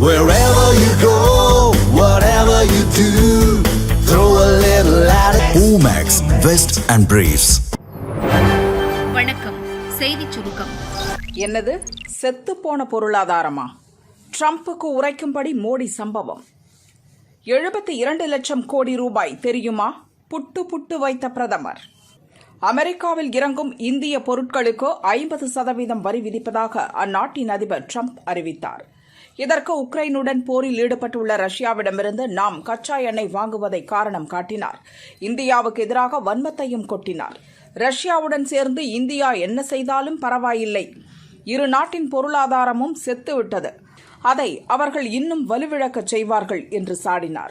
Wherever you go, whatever you do, throw a little at it. Omax, Vest and Briefs. வணக்கம். செய்திச் சுருக்கம். என்னது? செத்துப்போன பொருளாதாரமா? ட்ரம்புக்கு உரைக்கும்படி மோடி சம்பவம். எழுபத்தி இரண்டு லட்சம் கோடி ரூபாய் தெரியுமா? புட்டு புட்டு வைத்த பிரதமர். அமெரிக்காவில் இறங்கும் இந்திய பொருட்களுக்கு ஐம்பது சதவீதம் வரி விதிப்பதாக அந்நாட்டின் அதிபர் ட்ரம்ப் அறிவித்தார். இதற்கு உக்ரைனுடன் போரில் ஈடுபட்டுள்ள ரஷ்யாவிடமிருந்து நாம் கச்சா எண்ணெய் வாங்குவதை காரணம் காட்டினார். இந்தியாவுக்கு எதிராக வன்மத்தையும் கொட்டினார். ரஷ்யாவுடன் சேர்ந்து இந்தியா என்ன செய்தாலும் பரவாயில்லை. இரு நாட்டின் பொருளாதாரமும் செத்துவிட்டது. அதை அவர்கள் இன்னும் வலுவிழக்கச் செய்வார்கள் என்று சாடினார்.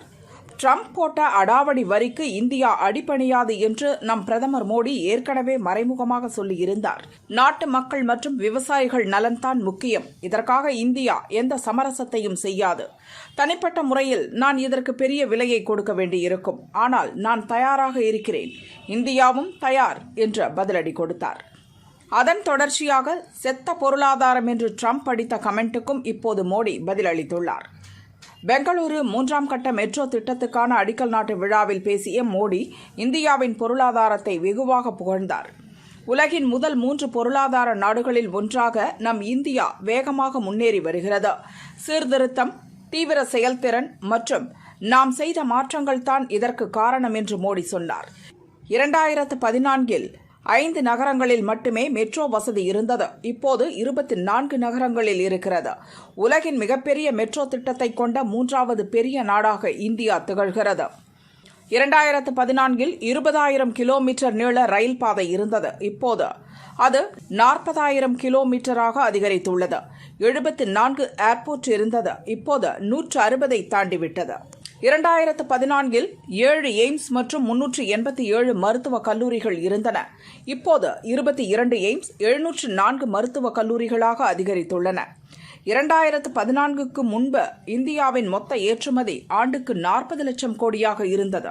ட்ரம்ப் போட்ட அடாவடி வரிக்கு இந்தியா அடிபணியாது என்று நம் பிரதமர் மோடி ஏற்கனவே மறைமுகமாக சொல்லியிருந்தார். நாட்டு மக்கள் மற்றும் விவசாயிகள் நலன்தான் முக்கியம். இதற்காக இந்தியா எந்த சமரசத்தையும் செய்யாது. தனிப்பட்ட முறையில் நான் இதற்கு பெரிய விலையை கொடுக்க வேண்டியிருக்கும். ஆனால் நான் தயாராக இருக்கிறேன். இந்தியாவும் தயார் என்று பதிலடி கொடுத்தார். அதன் தொடர்ச்சியாக செத்த பொருளாதாரம் என்று ட்ரம்ப் அடித்த கமெண்ட்டுக்கும் இப்போது மோடி பதிலளித்துள்ளார். பெங்களூரு மூன்றாம் கட்ட மெட்ரோ திட்டத்துக்கான அடிக்கல் நாட்டு விழாவில் பேசிய மோடி இந்தியாவின் பொருளாதாரத்தை வெகுவாக புகழ்ந்தார். உலகின் முதல் மூன்று பொருளாதார நாடுகளில் ஒன்றாக நம் இந்தியா வேகமாக முன்னேறி வருகிறது. சீர்திருத்தம் தீவிர செயல்திறன் மற்றும் நாம் செய்த மாற்றங்கள் தான் இதற்கு காரணம் என்று மோடி சொன்னார். இரண்டாயிரத்து பதினான்கில் ஐந்து நகரங்களில் மட்டுமே மெட்ரோ வசதி இருந்தது. இப்போது இருபத்தி நான்கு நகரங்களில் இருக்கிறது. உலகின் மிகப்பெரிய மெட்ரோ திட்டத்தை கொண்ட மூன்றாவது பெரிய நாடாக இந்தியா திகழ்கிறது. இரண்டாயிரத்து பதினான்கில் இருபதாயிரம் கிலோமீட்டர் நீள ரயில் பாதை இருந்தது. இப்போது அது நாற்பதாயிரம் கிலோமீட்டராக அதிகரித்துள்ளது. எழுபத்தி நான்கு ஏர்போர்ட் இருந்தது. இப்போது நூற்று அறுபதை தாண்டிவிட்டது. இரண்டாயிரத்து பதினான்கில் ஏழு எய்ம்ஸ் மற்றும் முன்னூற்று எண்பத்தி ஏழு மருத்துவக் கல்லூரிகள் இருந்தன. இப்போது இருபத்தி இரண்டு எய்ம்ஸ் எழுநூற்று நான்கு மருத்துவக் கல்லூரிகளாக அதிகரித்துள்ளன. இரண்டாயிரத்து பதினான்குக்கு முன்பு இந்தியாவின் மொத்த ஏற்றுமதி ஆண்டுக்கு நாற்பது லட்சம் கோடியாக இருந்தது.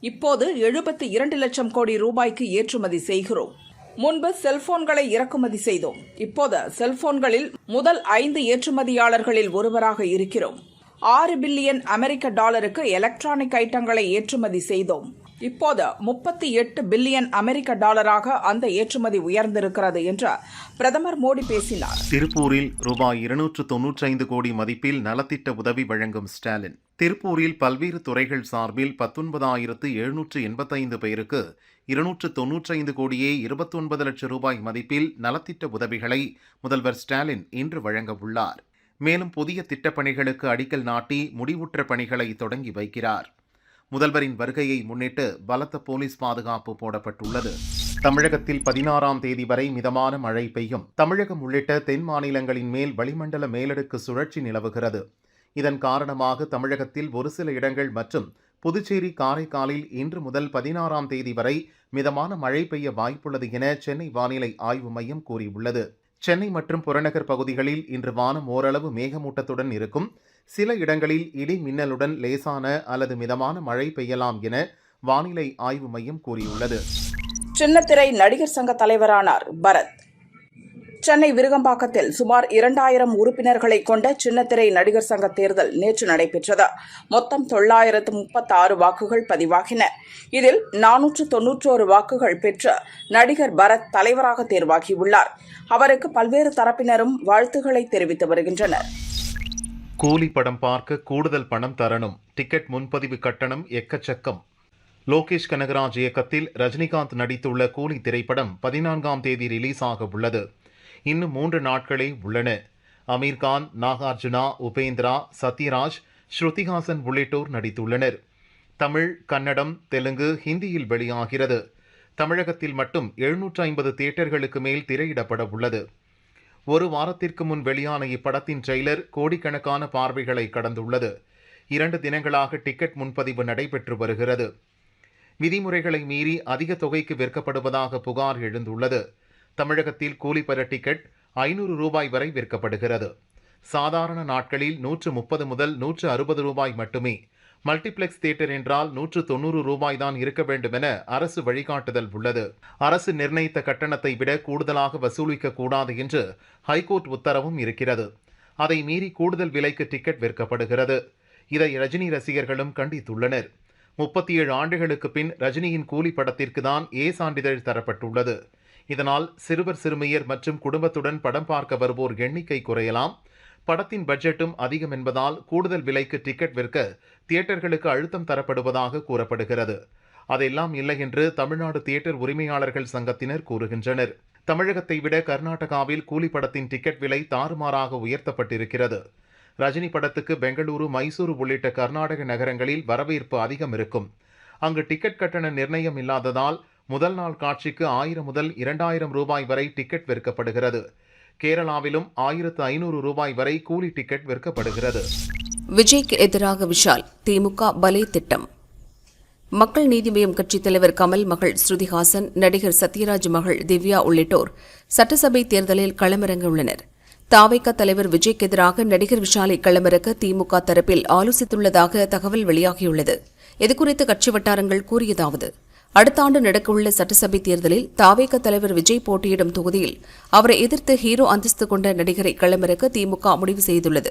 இப்போது எழுபத்தி இரண்டு லட்சம் கோடி ரூபாய்க்கு ஏற்றுமதி செய்கிறோம். முன்பு செல்போன்களை இறக்குமதி செய்தோம். இப்போது செல்போன்களில் முதல் ஐந்து ஏற்றுமதியாளர்களில் ஒருவராக இருக்கிறோம். ஆறு பில்லியன் அமெரிக்க டாலருக்கு எலக்ட்ரானிக் ஐட்டங்களை ஏற்றுமதி செய்தோம். இப்போது முப்பத்தி எட்டு பில்லியன் அமெரிக்க டாலராக அந்த ஏற்றுமதி உயர்ந்திருக்கிறது என்று பிரதமர் மோடி பேசினார். திருப்பூரில் ரூபாய் இருநூற்று தொன்னூற்றைந்து கோடி மதிப்பில் நலத்திட்ட உதவி வழங்கும் ஸ்டாலின். திருப்பூரில் பல்வேறு துறைகள் சார்பில் பத்தொன்பதாயிரத்து எழுநூற்று எண்பத்தைந்து பேருக்கு இருநூற்று தொன்னூற்றைந்து கோடியே இருபத்தொன்பது லட்சம் ரூபாய் மதிப்பில் நலத்திட்ட உதவிகளை முதல்வர் ஸ்டாலின் இன்று வழங்க உள்ளார். மேலும் புதிய திட்டப்பணிகளுக்கு அடிக்கல் நாட்டி முடிவுற்ற பணிகளை தொடங்கி வைக்கிறார். முதல்வரின் வருகையை முன்னிட்டு பலத்த போலீஸ் பாதுகாப்பு போடப்பட்டுள்ளது. தமிழகத்தில் பதினாறாம் தேதி வரை மிதமான மழை பெய்யும். தமிழகம் உள்ளிட்ட தென் மாநிலங்களின் மேல் வளிமண்டல மேலடுக்கு சுழற்சி நிலவுகிறது. இதன் காரணமாக தமிழகத்தில் ஒரு சில இடங்கள் மற்றும் புதுச்சேரி காரைக்காலில் இன்று முதல் பதினாறாம் தேதி வரை மிதமான மழை பெய்ய வாய்ப்புள்ளது என சென்னை வானிலை ஆய்வு மையம் கூறியுள்ளது. சென்னை மற்றும் புறநகர் பகுதிகளில் இன்று வானம் ஓரளவு மேகமூட்டத்துடன் இருக்கும். சில இடங்களில் இடி மின்னலுடன் லேசான அல்லது மிதமான மழை பெய்யலாம் என வானிலை ஆய்வு மையம் கூறியுள்ளது. சின்னத்திரை நடிகர் சங்க தலைவரானார் பரத். சென்னை விருகம்பாக்கத்தில் சுமார் இரண்டாயிரம் உறுப்பினர்களை கொண்ட சின்னத்திரை நடிகர் சங்க தேர்தல் நேற்று நடைபெற்றது. மொத்தம் தொள்ளாயிரத்து முப்பத்தாறு வாக்குகள் பதிவாகின. இதில் நானூற்று தொன்னூற்றோரு வாக்குகள் பெற்று நடிகர் பரத் தலைவராக தேர்வாகியுள்ளார். அவருக்கு பல்வேறு தரப்பினரும் வாழ்த்துக்களை தெரிவித்து வருகின்றனர். கூலி படம் பார்க்க கூடுதல் பணம் தரணும். டிக்கெட் முன்பதிவு கட்டணம் எக்கச்சக்கம். லோகேஷ் கனகராஜ் இயக்கத்தில் ரஜினிகாந்த் நடித்துள்ள கூலி திரைப்படம் பதினான்காம் தேதி ரிலீஸ் ஆக உள்ளது. இன்னும் மூன்று நாட்களே உள்ளன. அமீர்கான் நாகார்ஜுனா உபேந்திரா சத்யராஜ் ஸ்ருதிஹாசன் உள்ளிட்டோர் நடித்துள்ளனர். தமிழ் கன்னடம் தெலுங்கு ஹிந்தியில் வெளியாகிறது. தமிழகத்தில் மட்டும் எழுநூற்று ஐம்பது தியேட்டர்களுக்கு மேல் திரையிடப்பட உள்ளது. ஒரு வாரத்திற்கு முன் வெளியான இப்படத்தின் ட்ரெய்லர் கோடிக்கணக்கான பார்வைகளை கடந்துள்ளது. இரண்டு தினங்களாக டிக்கெட் முன்பதிவு நடைபெற்று வருகிறது. விதிமுறைகளை மீறி அதிக தொகைக்கு விற்கப்படுவதாக புகார் எழுந்துள்ளது. தமிழகத்தில் கூலி பெற டிக்கெட் ஐநூறு ரூபாய் வரை விற்கப்படுகிறது. சாதாரண நாட்களில் நூற்று முப்பது முதல் நூற்று அறுபது ரூபாய் மட்டுமே. மல்டிப்ளெக்ஸ் தியேட்டர் என்றால் நூற்று தொண்ணூறு ரூபாய் தான் இருக்க வேண்டும் என அரசு வழிகாட்டுதல் உள்ளது. அரசு நிர்ணயித்த கட்டணத்தை விட கூடுதலாக வசூலிக்க கூடாது என்று ஹைகோர்ட் உத்தரவும் இருக்கிறது. அதை மீறி கூடுதல் விலைக்கு டிக்கெட் விற்கப்படுகிறது. இதை ரஜினி ரசிகர்களும் கண்டித்துள்ளனர். முப்பத்தி ஏழு ஆண்டுகளுக்கு பின் ரஜினியின் கூலி படத்திற்கு தான் ஏ சான்றிதழ் தரப்பட்டுள்ளது. இதனால் சிறுவர் சிறுமியர் மற்றும் குடும்பத்துடன் படம் பார்க்க வருவோர் எண்ணிக்கை குறையலாம். படத்தின் பட்ஜெட்டும் அதிகம் என்பதால் கூடுதல் விலைக்கு டிக்கெட் விற்க தியேட்டர்களுக்கு அழுத்தம் தரப்படுவதாக கூறப்படுகிறது. அதெல்லாம் இல்லை என்று தமிழ்நாடு தியேட்டர் உரிமையாளர்கள் சங்கத்தினர் கூறுகின்றனர். தமிழகத்தை விட கர்நாடகாவில் கூலி படத்தின் டிக்கெட் விலை தாறுமாறாக உயர்த்தப்பட்டிருக்கிறது. ரஜினி படத்துக்கு பெங்களூரு மைசூரு உள்ளிட்ட கர்நாடக நகரங்களில் வரவேற்பு அதிகம் இருக்கும். அங்கு டிக்கெட் கட்டண நிர்ணயம் இல்லாததால் முதல் நாள் காட்சிக்கு ஆயிரம் முதல் இரண்டாயிரம் ரூபாய் வரை டிக்கெட் விற்கப்படுகிறது. கேரளாவிலும் ஆயிரத்து ஐநூறு ரூபாய் வரை கூலி டிக்கெட் விற்கப்படுகிறது. விஜய்க்கு எதிராக விஷால் திமுக பலே திட்டம். மக்கள் நீதி மய்யம் கட்சித் தலைவர் கமல் மகள் ஸ்ருதிஹாசன் நடிகர் சத்யராஜ் மகள் திவ்யா உள்ளிட்டோர் சட்டசபை தேர்தலில் களமிறங்க உள்ளனர். தாவைக்க தலைவர் விஜய்க்கு எதிராக நடிகர் விஷாலை களமிறக்க திமுக தரப்பில் ஆலோசித்துள்ளதாக தகவல் வெளியாகியுள்ளது. இதுகுறித்து கட்சி வட்டாரங்கள் கூறியதாவது அடுத்த ஆண்டு நடக்கவுள்ள சட்டசபை தேர்தலில் தாவேக தலைவர் விஜய் போட்டியிடும் தொகுதியில் அவரை எதிர்த்து ஹீரோ அந்தஸ்து கொண்ட நடிகரை களமிறக்க திமுக முடிவு செய்துள்ளது.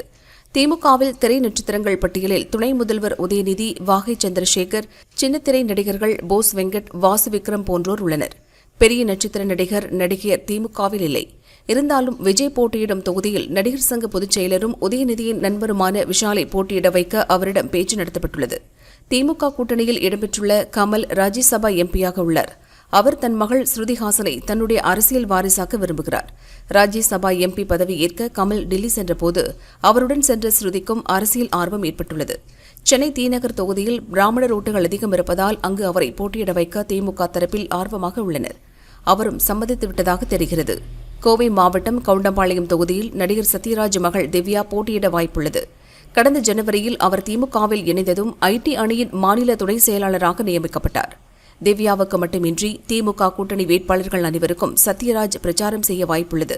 திமுகவில் திரை நட்சத்திரங்கள் பட்டியலில் துணை முதல்வர் உதயநிதி வாகை சந்திரசேகர் சின்னத்திரை நடிகர்கள் போஸ் வெங்கட் வாசு விக்ரம் போன்றோர் உள்ளனர். பெரிய நட்சத்திர நடிகர் நடிகையர் திமுகவில் இல்லை. இருந்தாலும் விஜய் போட்டியிடும் தொகுதியில் நடிகர் சங்க பொதுச் செயலரும் உதயநிதியின் நண்பருமான விஷாலை போட்டியிட வைக்க அவரிடம் பேச்சு நடத்தப்பட்டுள்ளது. திமுக கூட்டணியில் இடம்பெற்றுள்ள கமல் ராஜ்யசபா எம்பியாக உள்ளார். அவர் தன் மகள் ஸ்ருதிஹாசனை தன்னுடைய அரசியல் வாரிசாக்க விரும்புகிறார். ராஜ்யசபா எம்பி பதவி ஏற்க கமல் டெல்லி சென்றபோது அவருடன் சென்ற ஸ்ருதிக்கும் அரசியல் ஆர்வம் ஏற்பட்டுள்ளது. சென்னை தீநகர் தொகுதியில் பிராமணர் ஓட்டுகள் அதிகம் இருப்பதால் அங்கு அவரை போட்டியிட வைக்க திமுக தரப்பில் ஆர்வமாக உள்ளனர். அவரும் சம்மதித்து விட்டதாக தெரிகிறது. கோவை மாவட்டம் கவுண்டம்பாளையம் தொகுதியில் நடிகர் சத்யராஜ் மகள் திவ்யா போட்டியிட வாய்ப்புள்ளது. கடந்த ஜனவரியில் அவர் திமுகவில் இணைந்ததும் ஐடி அணியின் மாநில துணை செயலாளராக நியமிக்கப்பட்டார். திவ்யாவுக்கு மட்டுமின்றி திமுக கூட்டணி வேட்பாளர்கள் அனைவருக்கும் சத்யராஜ் பிரச்சாரம் செய்ய வாய்ப்புள்ளது.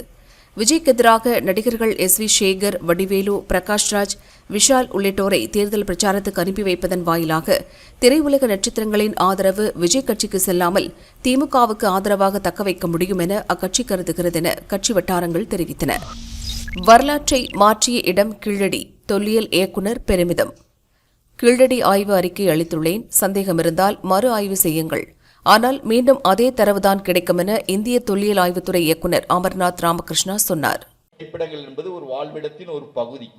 விஜய்க்கு எதிராக நடிகர்கள் எஸ் வி சேகர் வடிவேலு பிரகாஷ்ராஜ் விஷால் உள்ளிட்டோரை தேர்தல் பிரச்சாரத்துக்கு அனுப்பி வைப்பதன் வாயிலாக திரையுலக நட்சத்திரங்களின் ஆதரவு விஜய் கட்சிக்கு செல்லாமல் திமுகவுக்கு ஆதரவாக தக்க வைக்க முடியும் என அக்கட்சி கருதுகிறது என கட்சி வட்டாரங்கள் தெரிவித்தன. வரலாற்றை மாற்றிய இடம் கீழடி தொல்லியல் இயக்குநர் பெருமிதம். கீழடி ஆய்வு அறிக்கை அளித்துள்ளேன். சந்தேகமிருந்தால் மறு ஆய்வு செய்யுங்கள். ஆனால் மீண்டும் அதே தரவுதான் கிடைக்கும் என இந்திய தொல்லியல் ஆய்வுத்துறை இயக்குநர் அமர்நாத் ராமகிருஷ்ணா சொன்னார். இருப்பிடங்கள் என்பது ஒரு வாழ்விடத்தின் ஒரு பகுதி.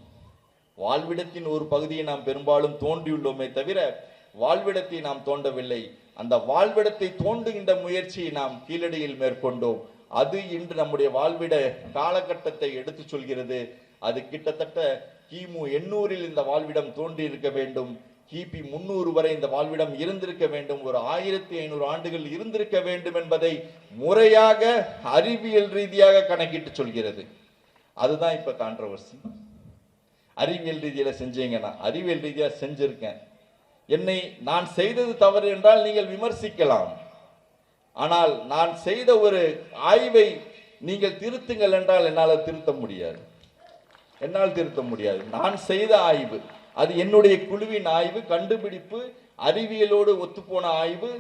வாழ்விடத்தின் ஒரு பகுதியை நாம் பெரும்பாலும் தோண்டியுள்ளோமே தவிர வாழ்விடத்தை நாம் தோண்டவில்லை. அந்த வாழ்விடத்தை தோண்டுகின்ற முயற்சியை நாம் கீழடியில் மேற்கொண்டோம். அது இன்று நம்முடைய வாழ்விட காலகட்டத்தை எடுத்துச் சொல்கிறது. அது கிட்டத்தட்ட கிமு எண்ணூறில் இந்த வாழ்விடம் தோன்றி இருக்க வேண்டும். கிபி முன்னூறு வரை இந்த வாழ்விடம் இருந்திருக்க வேண்டும். ஒரு ஆயிரத்தி ஐநூறு ஆண்டுகள் இருந்திருக்க வேண்டும் என்பதை முறையாக அறிவியல் ரீதியாக கணக்கிட்டு சொல்கிறது. அதுதான் இப்ப கான்ட்ரவர்சி அறிவியல் ரீதியில செஞ்சீங்கன்னா அறிவியல் ரீதியா செஞ்சிருக்கேன். என்னை நான் செய்தது தவறு என்றால் நீங்கள் விமர்சிக்கலாம். ஆனால் நான் செய்த ஒரு ஆய்வை நீங்கள் திருத்துங்கள் என்றால் என்னால் திருத்த முடியாது. என்னால் திருத்த முடியாது. நான் செய்த ஆய்வு. அது என்னுடைய குழுவின் ஆய்வு கண்டுபிடிப்பு அறிவியலோடு ஒத்துப்போன ஆய்வு